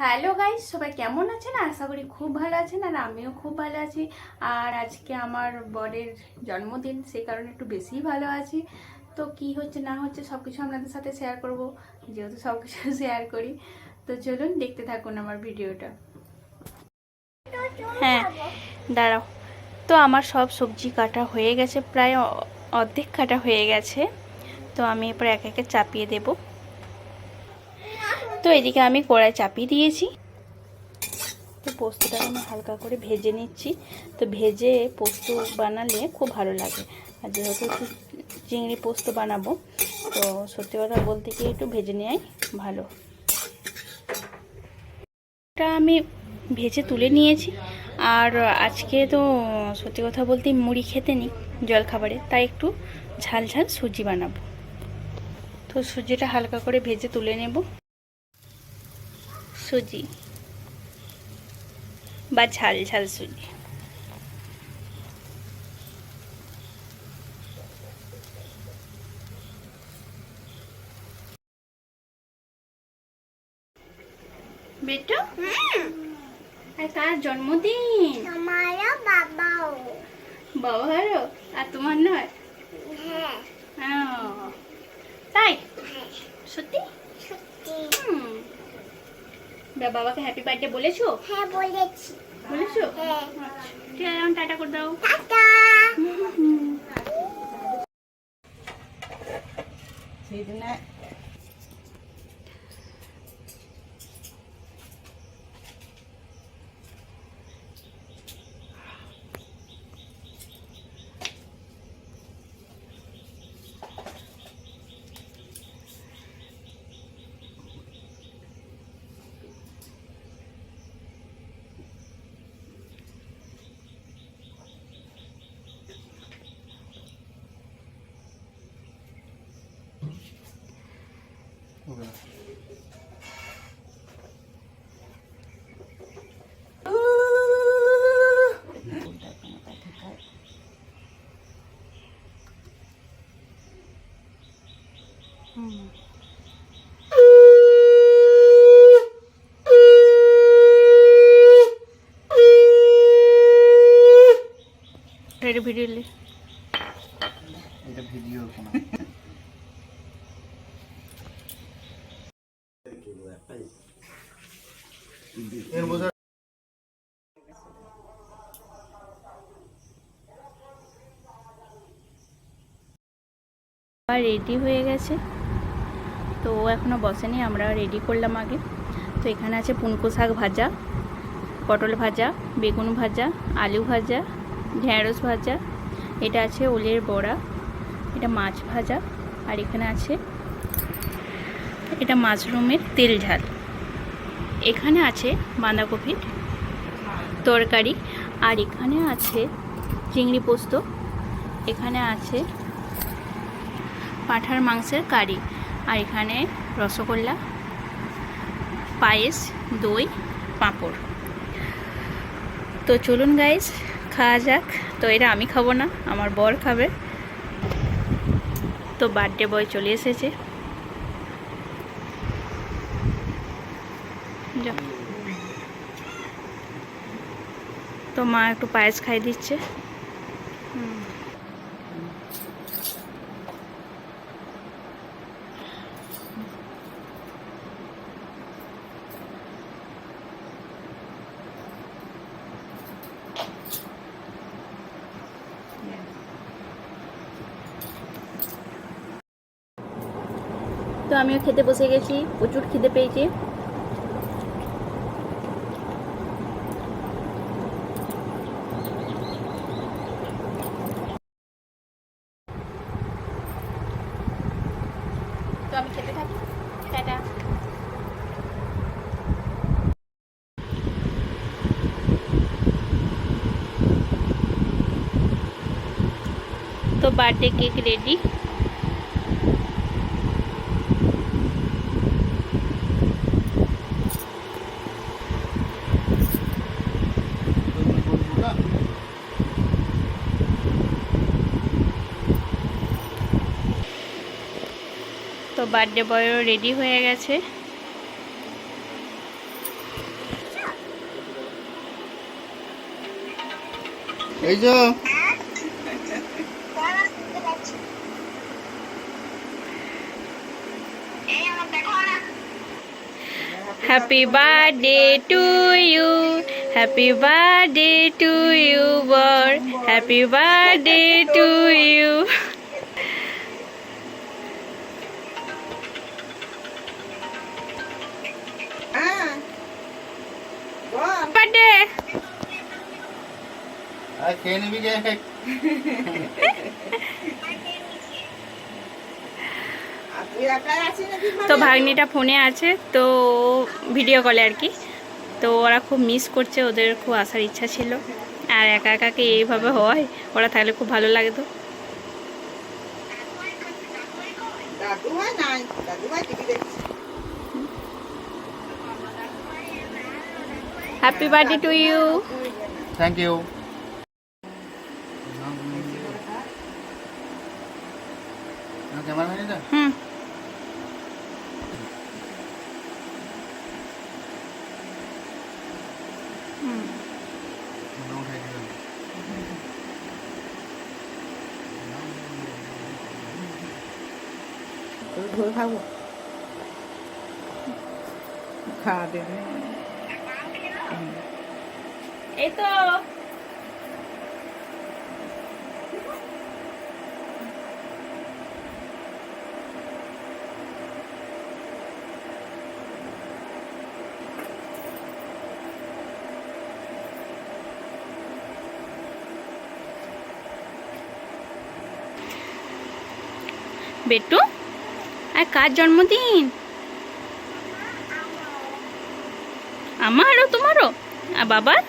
Hello guys সবাই কেমন আছেন? আশা করি খুব ভালো আছেন আর আমিও খুব ভালো আছি। আর আজকে আমার বরের জন্মদিন, সেই কারণে একটু বেশিই ভালো আছি। তো কি হচ্ছে, না হচ্ছে সব কিছু আপনাদের সাথে শেয়ার করব। যেহেতু সব কিছু শেয়ার করি। তো চলুন, দেখতে থাকুন আমার ভিডিওটা। হ্যাঁ দাঁড়াও। তো আমার সব সবজি কাটা হয়ে গেছে, প্রায় অর্ধেক কাটা হয়ে গেছে। তো আমি এরপর এক একে চাপিয়ে দেবো। তো এদিকে আমি কড়াই চাপিয়ে দিয়েছি। তো পোস্তটাকে আমি হালকা করে ভেজে নিচ্ছি। তো ভেজে পোস্ত বানালে খুব ভালো লাগে। আর যেহেতু একটু চিংড়ি পোস্ত বানাবো, তো সত্যি কথা বলতে কি একটু ভেজে নেওয়াই ভালো। এটা আমি ভেজে তুলে নিয়েছি। আর আজকে তো সত্যি কথা বলতে মুড়ি খেতে নিই জলখাবারে, তাই একটু ঝাল ঝাল সুজি বানাবো। তো সুজিটা হালকা করে ভেজে তুলে নেব। সুজি বা ঝাল ঝাল সুজি। বেটো? আর কার জন্মদিন? আমারও বাবাও। বাবারও? আর তোমার নয়? হ্যাঁ। তাই? হ্যাঁ। সত্যি? সত্যি। বাবাকে হ্যাপি বার্থডে বলেছ? হ্যাঁ বলেছি। বলেছ? হ্যাঁ। আচ্ছা ঠিক আছে এখন টাটা করে দাও। টাটা। এটা ভিডিও লে। এটা ভিডিও এর বোঝা রেডি হয়ে গেছে। তো ও এখনও বসেনি আমরা রেডি করলাম আগে। তো এখানে আছে পুনকো শাক ভাজা পটল ভাজা বেগুন ভাজা আলু ভাজা ঢ্যাঁড়স ভাজা, এটা আছে ওলের বড়া, এটা মাছ ভাজা, আর এখানে আছে, এটা মাশরুমের তেল ঝাল। এখানে আছে বাঁধাকপির তরকারি, আর এখানে আছে চিংড়ি পোস্ত, এখানে আছে পাঁঠার মাংসের কারি, আর এখানে রসগোল্লা, পায়েস, দই, পাঁপড়। তো চলুন গাইস খাওয়া যাক। তো এটা আমি খাব না, আমার বর খাবে। তো বার্থডে বয় চলে এসেছে। তো মা একটু পায়েস খাই দিচ্ছে। হুম। আমিও খেতে বসে গেছি প্রচুর খিদে পেয়েছি। তো আমি খেতে থাকি। টাটা। তো বার্থডে কেক রেডি। বার্থডে বয়ও রেডি হয়ে গেছে। Happy birthday to you happy birthday to you বর হ্যাপি বার্থডে টু ইউ আর খেয়ে নিবি নাকি তো ভাগ্নিটা ফোনে আছে তো ভিডিও কলে আর কি। তো ওরা খুব মিস করছে ওদের খুব আসার ইচ্ছা ছিল। আর একা একাকে এইভাবে হয় ওরা থাকলে খুব ভালো লাগতো। Happy birthday to you thank you hmm hmm উঠাই দিলাম তোর ধরে খাব খাওয়া দেবে এই তো বেটু আর কার জন্মদিন? আমারও তোমারও? আর বাবার?